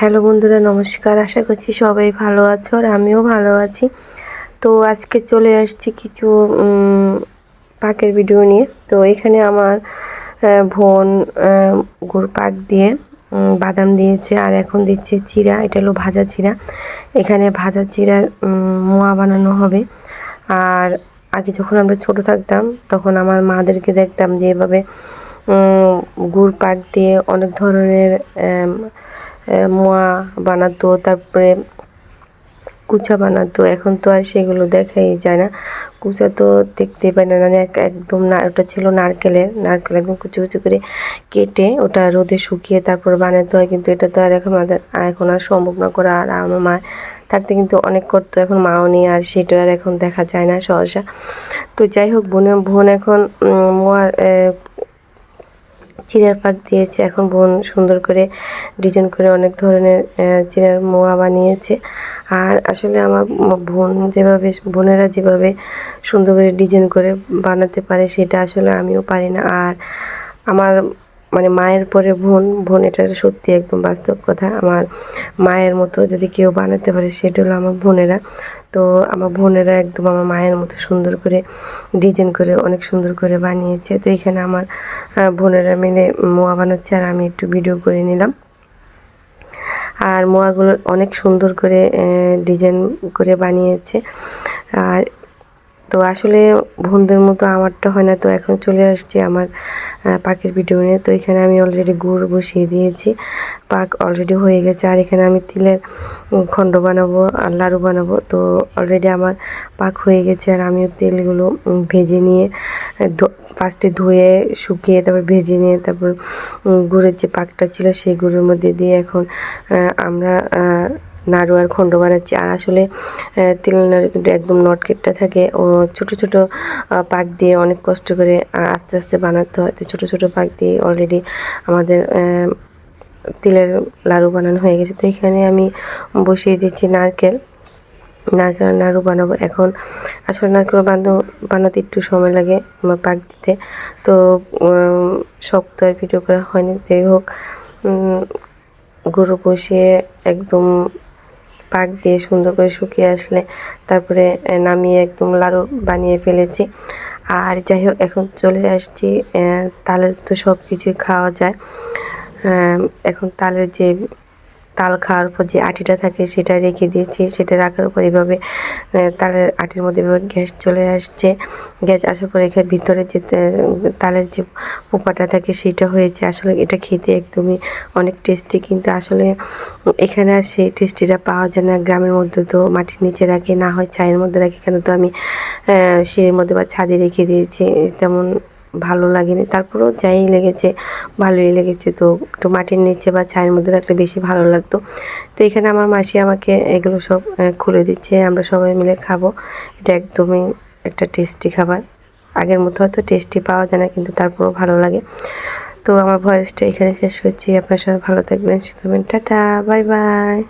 Hello বন্ধুরা, নমস্কার। আশা করছি সবাই ভালো আছো আর আমিও ভালো আছি। তো আজকে চলে আসছি কিছু পাকের ভিডিও নিয়ে। তো এখানে আমার বোন গুড় পাক দিয়ে বাদাম দিয়েছে আর এখন দিচ্ছে চিরা। এটা হলো ভাজা চিরা। এখানে ভাজা চিরার মোয়া বানানো হবে। আর আগে যখন আমরা ছোট থাকতাম, তখন আমার মাদেরকে দেখতাম যে এভাবে গুড় পাক দিয়ে অনেক ধরনের মোয়া বানাতো, তারপরে কুচা বানাতো। এখন তো আর সেগুলো দেখাই যায় না। কুচা তো দেখতে পাই না। মানে এক- একদম না ওটা ছিল নারকেলের নারকেল একদম কুচু কুচু করে কেটে ওটা রোদে শুকিয়ে তারপর বানাতে হয়। কিন্তু এটা তো আর এখন আমাদের এখন আর সম্ভব না করা। আর আমার মা থাকতে কিন্তু অনেক করতো এখন মাও নেই আর সেটা আর এখন দেখা যায় না সহসা। তো যাই হোক, বোনে বোন এখন মোয়ার চিড়ার পাক দিয়েছে। এখন বোন সুন্দর করে ডিজাইন করে অনেক ধরনের চিড়ার মোয়া বানিয়েছে। আর আসলে আমার বোন যেভাবে, বোনেরা যেভাবে সুন্দর করে ডিজাইন করে বানাতে পারে সেটা আসলে আমিও পারি না। আর আমার মানে মায়ের পরে বোন বোন এটা সত্যি একদম বাস্তব কথা। আমার মায়ের মতো যদি কেউ বানাতে পারে, সেটা হলো আমার বোনেরা। তো আমার বোনেরা একদম আমার মায়ের মতো সুন্দর করে ডিজাইন করে অনেক সুন্দর করে বানিয়েছে। তো এখানে আমার বোনেরা মিলে মোয়া বানাচ্ছে আর আমি একটু ভিডিও করে নিলাম। আর মোয়াগুলো অনেক সুন্দর করে ডিজাইন করে বানিয়েছে। আর তো আসলে বোনদের মতো আমারটা হয় না, তো এখন চলে আসছে আমার পাখির ভিডিও নিয়ে। তো এখানে আমি অলরেডি গুড় বসিয়ে দিয়েছি, পাক অলরেডি হয়ে গেছে। আর এখানে আমি তিলের খণ্ড বানাবো আর লাড়ু বানাবো। তো অলরেডি আমার পাক হয়ে গেছে আর আমিও তেলগুলো ভেজে নিয়ে ফার্স্টে ধুয়ে, শুকিয়ে, তারপর ভেজে নিয়ে, তারপর গুড়ের যে পাকটা ছিল সেই গুড়ের মধ্যে দিয়ে এখন আমরা নাড়ু আর খণ্ড বানাচ্ছি। আর আসলে তিল নাড়ু কিন্তু একদম নটকেটটা থাকে। ও, ছোট ছোট পাক দিয়ে অনেক কষ্ট করে আস্তে আস্তে বানাতে হয়। তো ছোটো ছোটো পাক দিয়ে অলরেডি আমাদের তিলের লাড়ু বানানো হয়ে গেছে। তো এখানে আমি বসিয়ে দিচ্ছি নারকেল। নারকেল, নাড়ু বানাবো। এখন আসলে নারকেল বানানো, বানাতে একটু সময় লাগে আমার পাক দিতে। তো শক্ত আর ভিডিও করা হয়নি। যাই হোক গরু বসিয়ে একদম পাক দিয়ে সুন্দর করে শুকিয়ে আসলে তারপরে নামিয়ে একদম লাড়ু বানিয়ে ফেলেছি। আর যাই হোক, এখন চলে আসছি তালের তো সব কিছুই খাওয়া যায়। এখন তালের যে তাল খাওয়ার পর যে আটিটা থাকে সেটা রেখে দিয়েছি, সেটা রাখার পর এভাবে তালের আটির মধ্যে এভাবে গ্যাস চলে আসছে। গ্যাস আসার পর এখানে ভিতরে যে তালের যে পোপাটা থাকে সেটা হয়েছে। আসলে এটা খেতে একদমই অনেক টেস্টি কিন্তু আসলে এখানে আর সেই টেস্টিটা পাওয়া যায় না। গ্রামের মধ্যে তো মাটির নিচে রাখে, না হয় ছায়ের মধ্যে রাখি, কেন তো আমি সিঁড়ির মধ্যে বা ছাদে রেখে দিয়েছি। তেমন ভালো লাগেনি। তারপরেও যাই লেগেছে, ভালোই লেগেছে। তো একটু মাটির নিচে বা ছায়ের মধ্যে রাখলে বেশি ভালো লাগতো। তো এখানে আমার মাসি আমাকে এগুলো সব খুলে দিচ্ছে। আমরা সবাই মিলে খাব। এটা একদমই একটা টেস্টি খাবার। আগের মতো হয়তো টেস্টি পাওয়া যায় না, কিন্তু তারপরেও ভালো লাগে। তো আমার ভয়েসটা এখানে শেষ করছি। আপনার সবাই ভালো থাকবেন সুতরাং টাটা, বাই বাই।